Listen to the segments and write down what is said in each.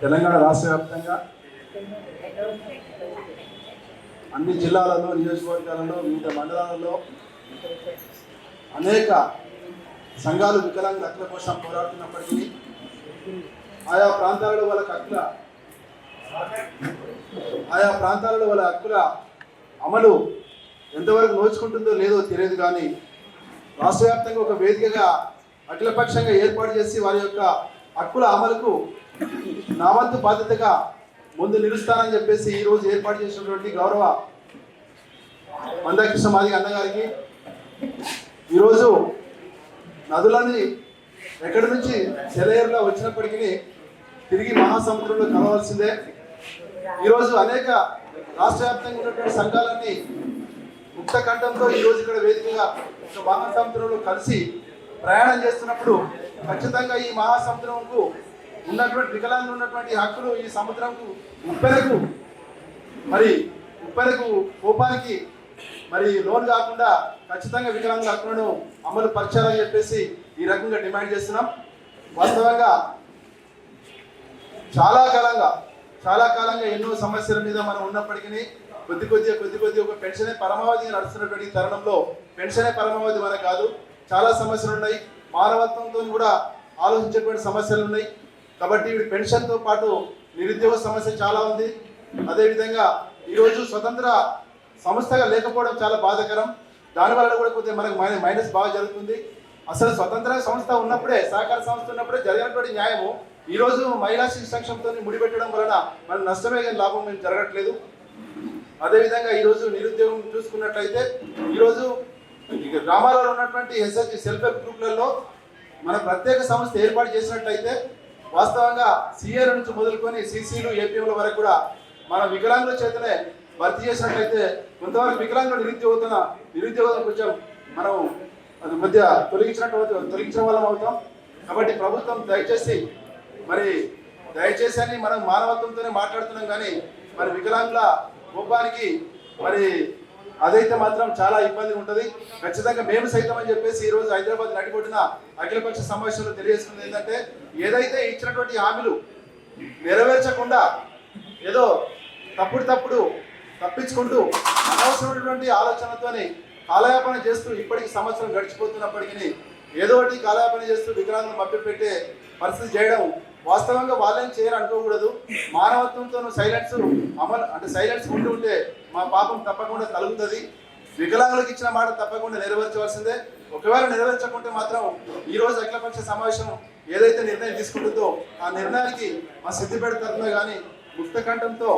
తెలంగాణ రాష్ట్ర వ్యాప్తంగా అన్ని జిల్లాలలో నియోజకవర్గాలలో వివిధ మండలాలలో అనేక సంఘాలు వికలాంగుల హక్కుల కోసం పోరాడుతున్నప్పటికీ ఆయా ప్రాంతాలలో వాళ్ళ హక్కుల ఆయా ప్రాంతాలలో వాళ్ళ హక్కుల అమలు ఎంతవరకు నోచుకుంటుందో లేదో తెలియదు కానీ రాష్ట్ర వ్యాప్తంగా ఒక వేదికగా అఖిలపక్షంగా ఏర్పాటు చేసి వారి యొక్క హక్కుల అమలుకు నా వంతు బాధ్యతగా ముందు నిలుస్తానని చెప్పేసి ఈ రోజు ఏర్పాటు చేసినటువంటి గౌరవ మందాకృష్ణ మాదిగ అన్నగారికి ఈరోజు నదులని ఎక్కడి నుంచి సెలయేరులో వచ్చినప్పటికీ తిరిగి మహాసముద్రంలో కలవాల్సిందే. ఈరోజు అనేక రాష్ట్ర వ్యాప్తంగా ఉన్నటువంటి సంఘాలన్నీ ముక్త కంఠంతో ఈరోజు ఇక్కడ వేదికగా ఒక మహాసముద్రంలో కలిసి ప్రయాణం చేస్తున్నప్పుడు ఖచ్చితంగా ఈ మహాసముద్రంకు ఉన్నటువంటి వికలాంగులు ఉన్నటువంటి హక్కులు ఈ సముద్రంకు ఉప్పెరకు మరి ఉప్పెరకు కోపానికి మరి లోన్ కాకుండా ఖచ్చితంగా వికలాంగుల హక్కులను అమలు పరచాలని చెప్పేసి ఈ రకంగా డిమాండ్ చేస్తున్నాం. వాస్తవంగా చాలా కాలంగా చాలా కాలంగా ఎన్నో సమస్యల మీద మనం ఉన్నప్పటికీ కొద్ది కొద్దిగా కొద్ది కొద్ది ఒక పెన్షనే పరమావధి నడుస్తున్నటువంటి తరుణంలో పెన్షనే పరమావధి మనకు కాదు. చాలా సమస్యలు ఉన్నాయి. మానవత్వంతో కూడా ఆలోచించేటువంటి సమస్యలు ఉన్నాయి. కాబట్టి పెన్షన్తో పాటు నిరుద్యోగ సమస్య చాలా ఉంది. అదేవిధంగా ఈరోజు స్వతంత్ర సంస్థగా లేకపోవడం చాలా బాధాకరం. దానివల్ల కూడా కొద్దిగా మనకు మైనస్ మైనస్ బాగా జరుగుతుంది. అసలు స్వతంత్ర సంస్థ ఉన్నప్పుడే సహకార సంస్థ ఉన్నప్పుడే జరిగినటువంటి న్యాయము ఈరోజు మహిళా శిశు సంక్షేమంతో ముడిపెట్టడం వలన మన నష్టమే కానీ లాభం ఏం జరగట్లేదు. అదేవిధంగా ఈరోజు నిరుద్యోగం చూసుకున్నట్లయితే ఈరోజు ఇక గ్రామాలలో ఉన్నటువంటి ఎస్ఎస్జి సెల్ఫ్ హెల్ప్ గ్రూప్లలో మన ప్రత్యేక సంస్థ ఏర్పాటు చేసినట్లయితే వాస్తవంగా సిఏల నుంచి మొదలుకొని సీసీలు ఏపీఎంల వరకు కూడా మన వికలాంగుల చేతనే భర్తీ చేసినట్లయితే కొంతవరకు వికలాంగులు నిరుద్యోగతన నిరుద్యోగం కొంచెం మనం అది మధ్య తొలగించినట్టు తొలగించడం వల్ల అవుతాం. కాబట్టి ప్రభుత్వం దయచేసి మరి దయచేసి అని మనం మానవత్వంతోనే మాట్లాడుతున్నాం కానీ మరి వికలాంగుల కోపానికి మరి అదైతే మాత్రం చాలా ఇబ్బంది ఉంటుంది. ఖచ్చితంగా మేము సైతం అని చెప్పేసి ఈ రోజు హైదరాబాద్ నడిపొట్టిన అఖిలపక్ష సమావేశంలో తెలియజేసుకుంది ఏంటంటే ఏదైతే ఇచ్చినటువంటి హామీలు నెరవేర్చకుండా ఏదో తప్పుడు తప్పుడు తప్పించుకుంటూ అనవసరమైనటువంటి ఆలోచనతోని కాలయాపన చేస్తూ ఇప్పటికి సంవత్సరం గడిచిపోతున్నప్పటికీ ఏదో ఒకటి కాలయాపన చేస్తూ వికలాంగులు మభ్యపెట్టే పరిస్థితి చేయడం వాస్తవంగా వాళ్ళని చేయరు అనుకోకూడదు మానవత్వంతో సైలెన్స్ అమలు అంటే సైలెన్స్ ఉంటూ ఉంటే మా పాపం తప్పకుండా కలుగుతుంది వికలాంగులకు ఇచ్చిన మాట తప్పకుండా నెరవేర్చవలసిందే. ఒకవేళ నెరవేర్చకుంటే మాత్రం ఈ రోజు అఖిలపక్ష సమావేశం ఏదైతే నిర్ణయం తీసుకుంటుందో ఆ నిర్ణయానికి మా సిద్ధిపేట తరఫున కానీ ముక్తకంఠంతో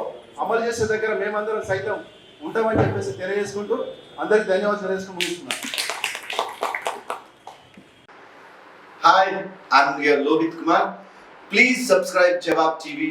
అమలు చేసే దగ్గర మేమందరం సైతం ఉంటామని చెప్పేసి తెలియజేసుకుంటూ అందరికి ధన్యవాదాలు తెలియజేసుకుని ముగిస్తున్నాను. Hi I'm Lohith Kumar please subscribe Jawab TV